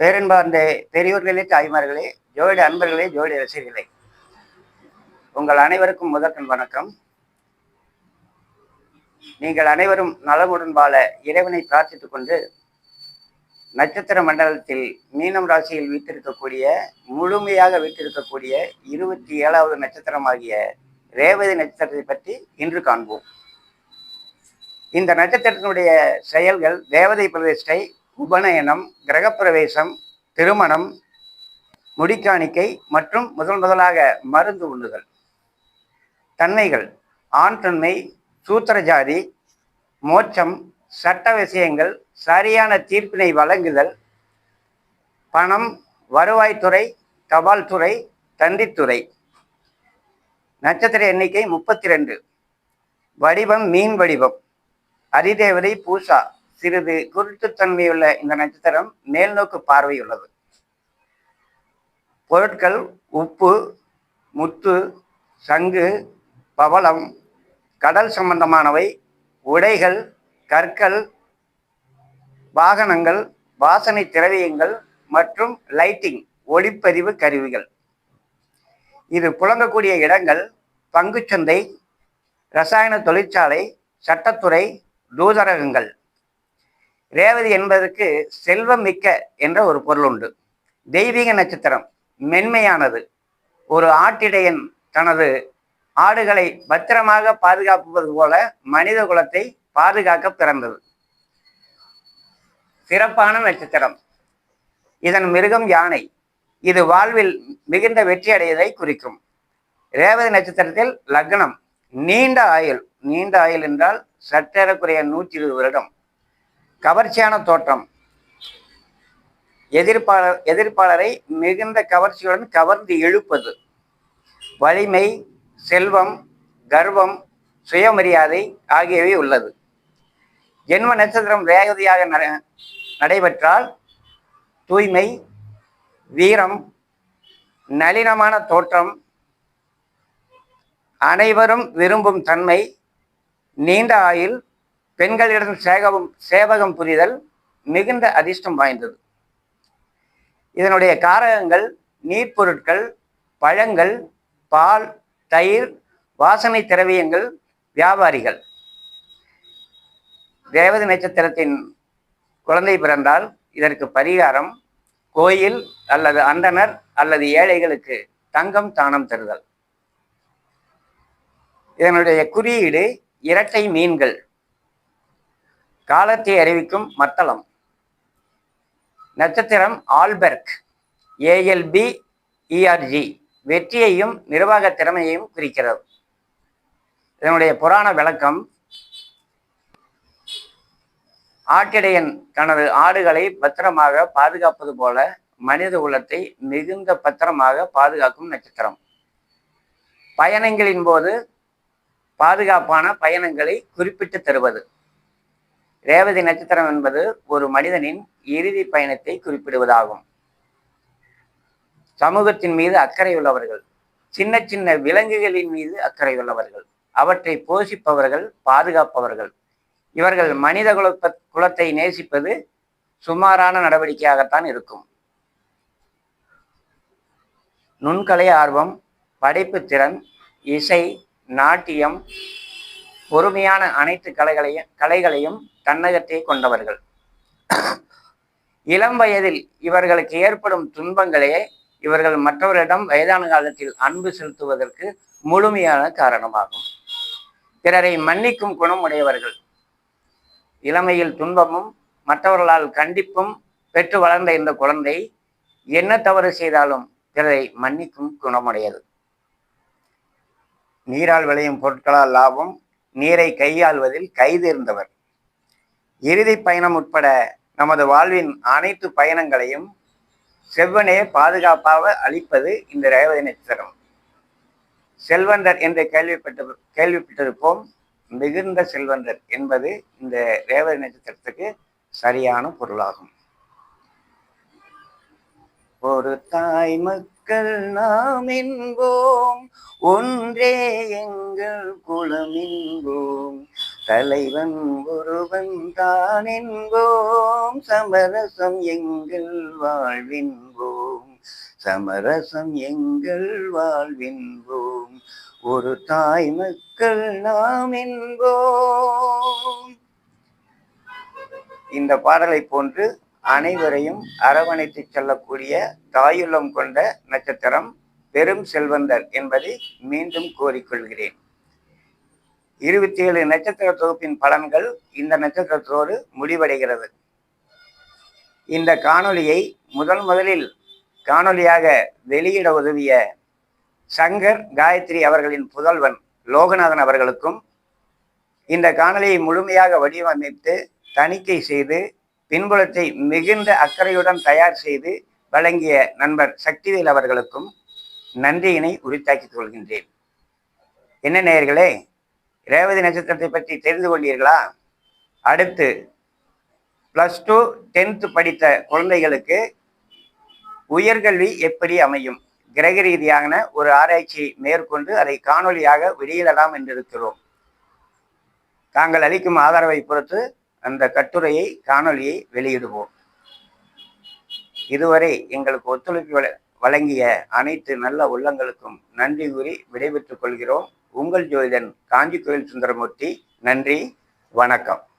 பேரன்பார்ந்த பெரியோர்களே தாய்மார்களே ஜோடி அன்பர்களே ஜோடி ரசிகர்களே. உங்கள் அனைவருக்கும் முதற்கண் வணக்கம். நீங்கள் அனைவரும் நலமுடன் வாழ இறைவனை பிரார்த்தித்துக் கொண்டு நட்சத்திர மண்டலத்தில் மீனம் ராசியில் வீட்டிருக்கக்கூடிய முழுமையாக வீட்டிருக்கக்கூடிய இருபத்தி ஏழாவது நட்சத்திரமாகிய ரேவதி நட்சத்திரத்தை பற்றி இன்று காண்போம். இந்த நட்சத்திரத்தினுடைய செயல்கள் தேவதை பிரதிஷ்டை உபநயனம் கிரகப்பிரவேசம் திருமணம் முடிக்காணிக்கை மற்றும் முதல் முதலாக மருந்து உண்ணுதல் தன்மைகள் ஆண் தன்மை சூத்திரஜாதி மோட்சம் சட்ட விஷயங்கள் சரியான தீர்ப்பினை வழங்குதல் பணம் வருவாய்த்துறை தபால் துறை தந்தித்துறை நட்சத்திர எண்ணிக்கை முப்பத்தி ரெண்டு. வடிவம் மீன் வடிவம். அதிதேவதை பூசா. சிறிது குருட்டுத்தன்மையுள்ள இந்த நட்சத்திரம் மேல்நோக்கு பார்வையுள்ளது. பொருட்கள் உப்பு முத்து சங்கு பவளம் கடல் சம்பந்தமானவை உடைகள் கற்கள் வாகனங்கள் வாசனை திரவியங்கள் மற்றும் லைட்டிங் ஒளிப்பதிவு கருவிகள். இது புழங்கக்கூடிய இடங்கள் பங்குச்சந்தை ரசாயன தொழிற்சாலை சட்டத்துறை தூதரகங்கள். ரேவதி என்பதற்கு செல்வம் மிக்க என்ற ஒரு பொருள் உண்டு. தெய்வீக நட்சத்திரம் மென்மையானது. ஒரு ஆட்டிடையன் தனது ஆடுகளை பத்திரமாக பாதுகாப்பது போல மனித குலத்தை பாதுகாக்க பிறந்தது. சிறப்பான நட்சத்திரம். இதன் மிருகம் யானை. இது வாழ்வில் மிகுந்த வெற்றி அடையதை குறிக்கும். ரேவதி நட்சத்திரத்தில் லக்னம். நீண்ட ஆயுள். நீண்ட ஆயுள் என்றால் சற்றேறக்குறைய நூற்றி இருபது வருடம். கவர்ச்சியான தோற்றம். எதிர்ப்பாளர் எதிர்ப்பாளரை மிகுந்த கவர்ச்சியுடன் கவர்ந்து இழுப்பது வலிமை செல்வம் கர்வம் சுயமரியாதை ஆகியவை உள்ளது. ஜென்ம நட்சத்திரம் வேகதியாக நடைபெற்றால் தூய்மை வீரம் நளினமான தோற்றம் அனைவரும் விரும்பும் தன்மை நீண்ட ஆயுள் பெண்களிடம் சேகவும் சேவகம் புரிதல் மிகுந்த அதிர்ஷ்டம் வாய்ந்தது. இதனுடைய காரகங்கள் நீர்ப்பொருட்கள் பழங்கள் பால் தயிர் வாசனை திரவியங்கள் வியாபாரிகள். தேவதி நட்சத்திரத்தின் குழந்தை பிறந்தால் இதற்கு பரிகாரம் கோயில் அல்லது அந்தனர் அல்லது ஏழைகளுக்கு தங்கம் தானம் தருதல். இதனுடைய குறியீடு இரட்டை மீன்கள். காலத்தை அறிவிக்கும் மத்தளம். நட்சத்திரம் ஆல்பெர்க் ஏஎல்பி இஆர்ஜி. வெற்றியையும் நிர்வாக திறமையையும் குறிக்கிறது. இதனுடைய புராண விளக்கம் ஆட்டிடையன் தனது ஆடுகளை பத்திரமாக பாதுகாப்பது போல மனித உள்ளத்தை மிகுந்த பத்திரமாக பாதுகாக்கும் நட்சத்திரம். பயணங்களின் போது பாதுகாப்பான பயணங்களை குறிப்பிட்டு தருவது. ரேவதி நட்சத்திரம் என்பது ஒரு மனிதனின் இறுதி பயணத்தை குறிப்பிடுவதாகும். சமூகத்தின் மீது அக்கறை உள்ளவர்கள் சின்ன சின்ன விலங்குகளின் மீது அக்கறை உள்ளவர்கள் அவற்றை போஷிப்பவர்கள் பாதுகாப்பவர்கள். இவர்கள் மனித குலத்த குலத்தை நேசிப்பது சுமாரான நடவடிக்கையாகத்தான் இருக்கும். நுண்கலை ஆர்வம் படைப்பு திறன் இசை நாட்டியம் பொறுமையான அனைத்து கலைகளையும் கலைகளையும் தன்னகத்தே கொண்டவர்கள். இளம் வயதில் இவர்களுக்கு ஏற்படும் துன்பங்களே இவர்கள் மற்றவரிடம் வயதான காலத்தில் அன்பு செலுத்துவதற்கு முழுமையான காரணமாகும். பிறரை மன்னிக்கும் குணம் உடையவர்கள். இளமையில் துன்பமும் மற்றவர்களால் கண்டிப்பும் பெற்று வளர்ந்த இந்த குழந்தை என்ன தவறு செய்தாலும் பிறரை மன்னிக்கும் குணமுடையது. நீரால் விளையும் பொருட்களால் லாபம் நீரை கையாள்வதில் கைதேர்ந்தவர் இறுதி பயணம் உட்பட நமது வாழ்வின் அனைத்து பயணங்களையும் செவ்வனே பாதுகாப்பாக அளிப்பது இந்த ரேவதி நட்சத்திரம் செல்வந்தர் என்று கேள்விப்பட்டு கேள்விப்பட்டிருப்போம். மிகுந்த செல்வந்தர் என்பது இந்த ரேவதி நட்சத்திரத்துக்கு சரியான பொருளாகும். ஒரு தாய் மக்கள் நாம் என்போம். ஒன்றே எங்கள் குலம் என்போம். தலைவன் ஒருவன் தான் என்போம். சமரசம் எங்கள் வாழ்வின்போம். சமரசம் எங்கள் வாழ்வின்போம். ஒரு தாய் மக்கள் நாம் என்போம். இந்த பாடலை போன்று அனைவரையும் அரவணைத்து செல்லக்கூடிய தாயுள்ளம் கொண்ட நட்சத்திரம் பெரும் செல்வந்தர் என்பதை மீண்டும் கோரிக்கொள்கிறேன் இருபத்தி ஏழு நட்சத்திர தொகுப்பின் பலன்கள் இந்த நட்சத்திரத்தோடு முடிவடைகிறது. இந்த காணொலியை முதல் முதலில் காணொளியாக வெளியிட உதவிய சங்கர் காயத்ரி அவர்களின் புதல்வன் லோகநாதன் அவர்களுக்கும் இந்த காணொலியை முழுமையாக வடிவமைத்து தணிக்கை செய்து பின்புலத்தை மிகுந்த அக்கறையுடன் தயார் செய்து வழங்கிய நண்பர் சக்திவேல் அவர்களுக்கும் நன்றியினை உரித்தாக்கிக் கொள்கின்றேன். என்ன நேயர்களே ரேவதி நட்சத்திரத்தை பற்றி தெரிந்து கொண்டீர்களா? அடுத்து ப்ளஸ் டூ டென்த்து படித்த குழந்தைகளுக்கு உயர்கல்வி எப்படி அமையும்? கிரக ரீதியான ஒரு ஆராய்ச்சி மேற்கொண்டு அதை காணொலியாக வெளியிடலாம் என்றிருக்கிறோம். தாங்கள் அளிக்கும் ஆதரவை பொறுத்து அந்த கட்டுரையை காணொலியை வெளியிடுவோம். இதுவரை எங்களுக்கு ஒத்துழைப்பு வழங்கிய அனைத்து நல்ல உள்ளங்களுக்கும் நன்றி கூறி விடைபெற்றுக் கொள்கிறோம். உங்கள் ஜோதிடன் காஞ்சி கோயில் சுந்தரமூர்த்தி நன்றி வணக்கம்.